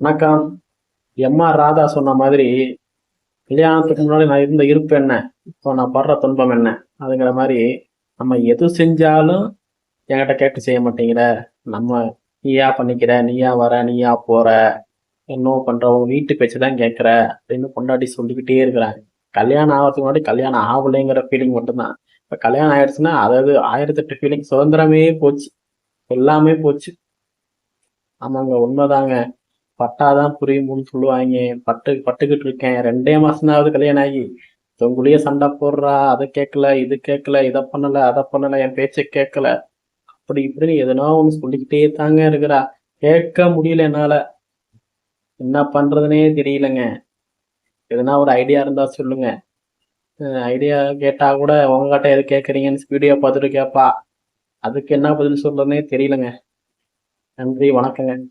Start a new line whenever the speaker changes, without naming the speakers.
வணக்கம். எம்ஆர் ராதா சொன்ன மாதிரி கல்யாணத்துக்கு முன்னாடி நான் இருந்த இருப்பு என்ன? இப்போ நான் படுற துன்பம் என்ன? அதுங்கிற மாதிரி நம்ம எது செஞ்சாலும் என்கிட்ட கேட்டு செய்ய மாட்டேங்கிற. நம்ம நீயா பண்ணிக்கிற நீயா வர நீயா போற என்ன பண்ற உன் வீட்டு பேச்சு தான் கேட்குற அப்படின்னு கொண்டாடி சொல்லிக்கிட்டே இருக்கிறாங்க. கல்யாணம் ஆகிறதுக்கு முன்னாடி கல்யாணம் ஆகலைங்கிற ஃபீலிங் மட்டும்தான். இப்போ கல்யாணம் ஆயிடுச்சுன்னா அதாவது ஆயிரத்தெட்டு ஃபீலிங் சுதந்திரமே போச்சு. எல்லாமே போச்சு. ஆமாங்க உண்மைதாங்க. பட்டாதான் புரியும்னு சொல்லுவாங்க பட்டு பட்டுக்கிட்டு இருக்கேன். ரெண்டே மாசம்தாவது கல்யாணம் ஆகி தொங்குலியே சண்டை போடுறா. அதை கேட்கல இது கேட்கல இதை பண்ணல அதை பண்ணல என் பேச்சை கேட்கல. அப்படி இப்படின்னு எதனா ஒன்று சொல்லிக்கிட்டே தாங்க இருக்கிறா. கேட்க முடியல என்னால. என்ன பண்றதுனே தெரியலங்க. எதனா ஒரு ஐடியா இருந்தா சொல்லுங்க. ஐடியா கேட்டா கூட உங்ககிட்ட எது கேட்குறீங்கன்னு வீடியோ பார்த்துட்டு கேட்பா அதுக்கு என்ன பதில் சொல்றதுனே தெரியலங்க. நன்றி வணக்கங்க.